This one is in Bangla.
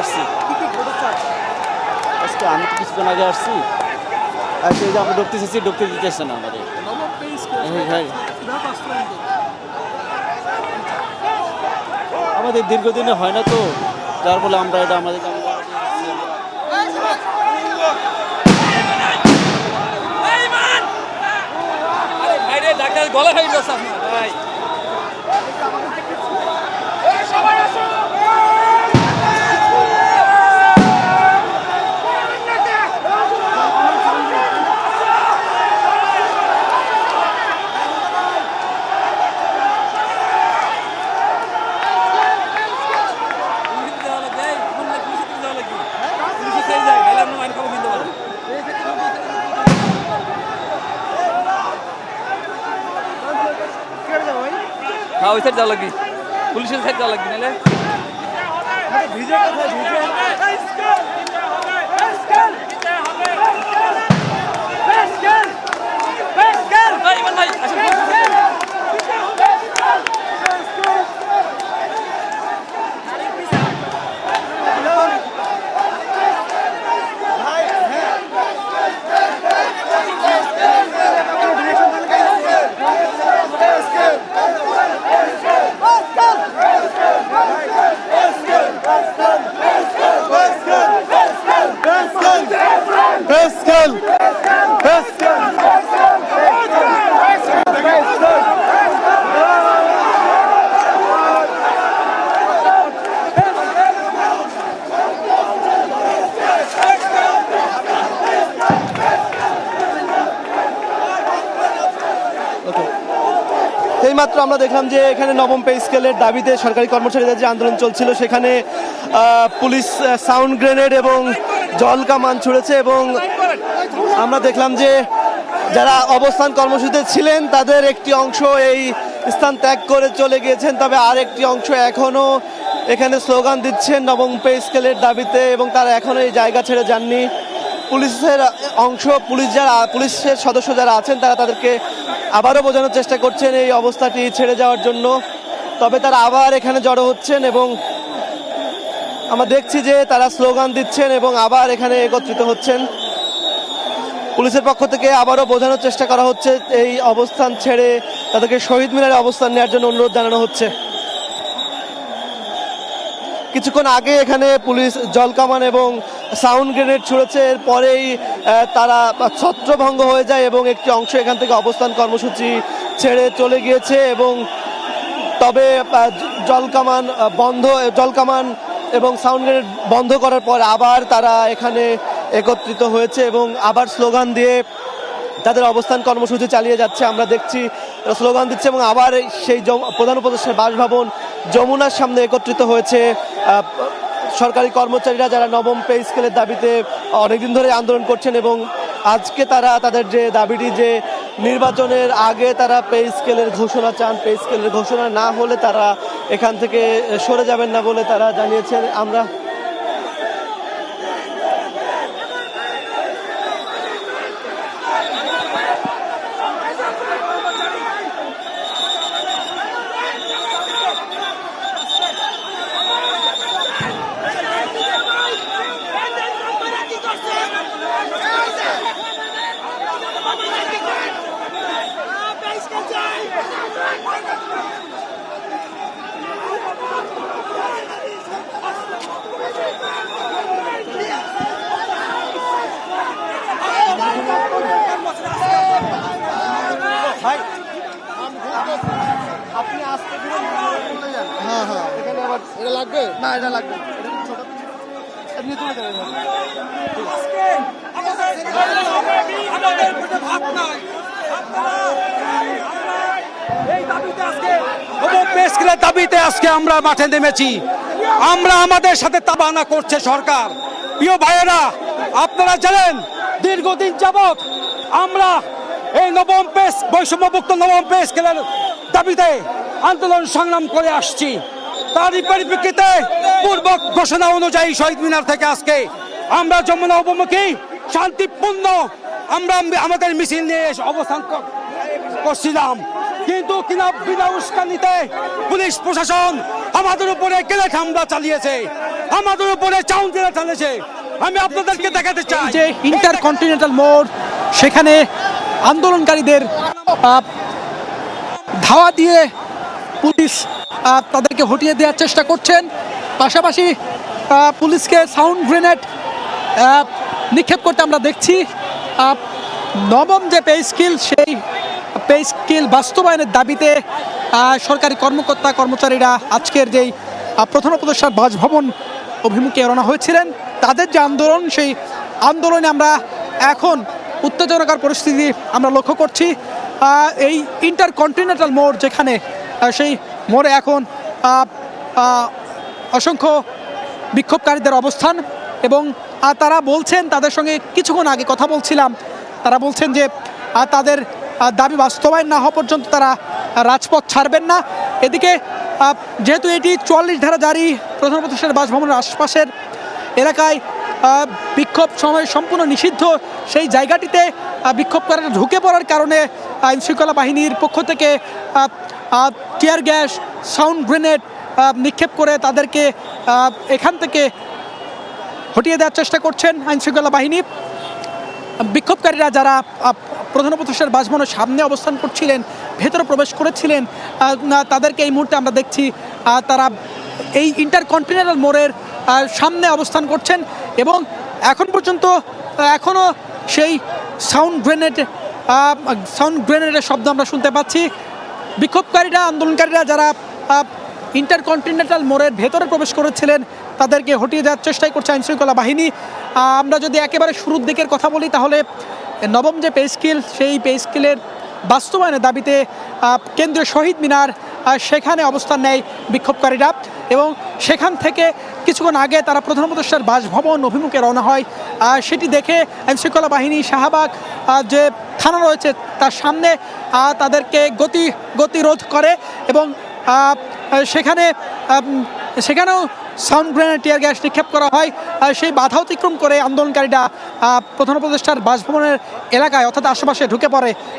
আসছি। আজকে আমি তো কিছুক্ষণ আগে আসছি। যে আমরা ঢুকতে চাইছি ঢুকতে দিতেছে না আমাদের। হ্যাঁ, হ্যাঁ। আমাদের দীর্ঘদিনে হয় না তো যার ফলে আমরা এটা আমাদের ডাক্তার গলা হয়ে গেছে আপনার। ভাই পুলিশে দেওয়া লাগে, এই, কোন না পুলিশে দেওয়া লাগে। পুলিশে চাই যায়, নাহলে আমরা মাইর খাব কিন্তু পারব। হ্যাঁ ওই সাইড যাওয়া লাগবে পুলিশের সাইড যাওয়া লাগবে নাহলে ভাই, ইমন ভাই, আসেন। এইমাত্র আমরা দেখলাম যে এখানে নবম পে স্কেলের দাবিতে সরকারি কর্মচারীদের যে আন্দোলন চলছিল, সেখানে পুলিশ সাউন্ড গ্রেনেড এবং জল কামান ছুড়েছে এবং আমরা দেখলাম যে যারা অবস্থান কর্মসূচিতে ছিলেন, তাদের একটি অংশ এই স্থান ত্যাগ করে চলে গিয়েছেন। তবে আর একটি অংশ এখনও এখানে স্লোগান দিচ্ছেন নবম পে স্কেলের দাবিতে এবং তারা এখনও এই জায়গা ছেড়ে যাননি। পুলিশের অংশ, পুলিশ যারা, পুলিশের সদস্য যারা আছেন, তারা তাদেরকে আবারও বোঝানোর চেষ্টা করছেন এই অবস্থাটি ছেড়ে যাওয়ার জন্য। তবে তারা আবার এখানে জড়ো হচ্ছেন এবং আমরা দেখছি যে তারা স্লোগান দিচ্ছেন এবং আবার এখানে একত্রিত হচ্ছেন। পুলিশের পক্ষ থেকে আবারও বোঝানোর চেষ্টা করা হচ্ছে এই অবস্থান ছেড়ে তাদেরকে শহীদ মিনারে অবস্থান নেওয়ার জন্য অনুরোধ জানানো হচ্ছে। কিছুক্ষণ আগে এখানে পুলিশ জলকামান এবং সাউন্ড গ্রেনেড ছুড়েছে। এরপরেই তারা ছত্রভঙ্গ হয়ে যায় এবং একটি অংশ এখান থেকে অবস্থান কর্মসূচি ছেড়ে চলে গিয়েছে এবং তবে জলকামান বন্ধ, জলকামান এবং সাউন্ড গ্রেনেড বন্ধ করার পর আবার তারা এখানে একত্রিত হয়েছে এবং আবার স্লোগান দিয়ে তাদের অবস্থান কর্মসূচি চালিয়ে যাচ্ছে। আমরা দেখছি স্লোগান দিচ্ছে এবং আবার সেই প্রধান উপদেষ্টার বাসভবন যমুনার সামনে একত্রিত হয়েছে। সরকারি কর্মচারীরা যারা নবম পে স্কেলের দাবিতে অনেকদিন ধরে আন্দোলন করছেন এবং আজকে তারা তাদের যে দাবিটি যে নির্বাচনের আগে তারা পে স্কেলের ঘোষণা চান, পে স্কেলের ঘোষণা না হলে তারা এখান থেকে সরে যাবেন না বলে তারা জানিয়েছেন। আমরা আপনি আসতে দিলেন হ্যাঁ হ্যাঁ। এখানে আবার এটা লাগবে? না এটা লাগবে না। এটা ছোট। এমনি তুলে দেবেন। পেস্কেলের দাবিতে আজকে আমরা মাঠে নেমেছি। আমরা আমাদের সাথে তাবানা করছে সরকার। প্রিয় ভাইয়েরা আপনারা জানেন দীর্ঘদিন যাবৎ আমরা নবম পেস বৈষম্যমুক্ত নবম পে স্কেলের দাবিতে আন্দোলন সংগ্রাম করে আসছি। তারই পরিপ্রেক্ষিতে পূর্ব ঘোষণা অনুযায়ী শহীদ মিনার থেকে আজকে আমরা যমুনা উপমুখী শান্তিপূর্ণ আমরা আমাদের মিছিল নিয়ে অবস্থান করছিলাম। কিন্তু কিনা বিনা উস্কানিতে পুলিশ প্রশাসন আমাদের উপরে গেলে হামলা চালিয়েছে আমাদের উপরে চাউন জেলে চালিয়েছে আমি আপনাদেরকে দেখাতে চাই। যে ইন্টারকন্টিনেন্টাল মোড় সেখানে আন্দোলনকারীদের ধাওয়া দিয়ে পুলিশ তাদেরকে হটিয়ে দেওয়ার চেষ্টা করছেন। পাশাপাশি পুলিশকে সাউন্ড গ্রেনেড নিক্ষেপ করতে আমরা দেখছি। নবম যে পে স্কিল, সেই পে স্কিল বাস্তবায়নের দাবিতে সরকারি কর্মকর্তা, কর্মচারীরা আজকের যেই প্রধান উপদেষ্টার বাসভবন অভিমুখে রওনা হয়েছিলেন। তাদের যে আন্দোলন, সেই আন্দোলনে আমরা এখন উত্তেজনকর পরিস্থিতি আমরা লক্ষ্য করছি। এই ইন্টারকন্টিনেন্টাল মোড় যেখানে সেই মোড়ে এখন অসংখ্য বিক্ষোভকারীদের অবস্থান এবং তারা বলছেন তাদের সঙ্গে কিছুক্ষণ আগে কথা বলছিলাম। তারা বলছেন যে তাদের দাবি বাস্তবায়ন না হওয়া পর্যন্ত তারা রাজপথ ছাড়বেন না। এদিকে যেহেতু এটি চুয়াল্লিশ ধারা জারি প্রধান প্রতিষ্ঠানের বাসভবনের আশপাশের এলাকায় বিক্ষোভ সময় সম্পূর্ণ নিষিদ্ধ। সেই জায়গাটিতে বিক্ষোভকারীরা ঢুকে পড়ার কারণে আইন শৃঙ্খলা বাহিনীর পক্ষ থেকে টিয়ার গ্যাস, সাউন্ড গ্রেনেড নিক্ষেপ করে তাদেরকে এখান থেকে হটিয়ে দেওয়ার চেষ্টা করছেন আইন শৃঙ্খলা বাহিনী। বিক্ষোভকারীরা যারা প্রধান উপদেষ্টার বাসভবনের সামনে অবস্থান করছিলেন, ভেতরে প্রবেশ করেছিলেন তাদেরকে এই মুহূর্তে আমরা দেখছি তারা এই ইন্টারকন্টিনেন্টাল মোড়ের সামনে অবস্থান করছেন এবং এখন পর্যন্ত এখনও সেই সাউন্ড গ্রেনেড সাউন্ড গ্রেনেডের শব্দ আমরা শুনতে পাচ্ছি। বিক্ষোভকারীরা, আন্দোলনকারীরা যারা ইন্টারকন্টিনেন্টাল মোড়ের ভেতরে প্রবেশ করেছিলেন, তাদেরকে হটিয়ে দেওয়ার চেষ্টাই করছে আইনশৃঙ্খলা বাহিনী। আমরা যদি একেবারে শুরুর দিকের কথা বলি, তাহলে নবম যে পে স্কিল সেই পে স্কিলের বাস্তবায়নের দাবিতে কেন্দ্রীয় শহীদ মিনার সেখানে অবস্থান নেয় বিক্ষোভকারীরা এবং সেখান থেকে কিছুক্ষণ আগে তারা প্রধান উপদেষ্টার বাসভবন অভিমুখে রওনা হয়। আহ, সেটি দেখে আইনশৃঙ্খলা বাহিনী শাহবাগ যে থানা রয়েছে তার সামনে তাদেরকে গতি গতিরোধ করে এবং সেখানে সেখানেও সাউন্ড গ্রেনেড টিয়ার গ্যাস নিক্ষেপ করা হয়। আর সেই বাধা অতিক্রম করে আন্দোলনকারীরা প্রধান উপদেষ্টার বাসভবনের এলাকায় অর্থাৎ আশেপাশে ঢুকে পড়ে।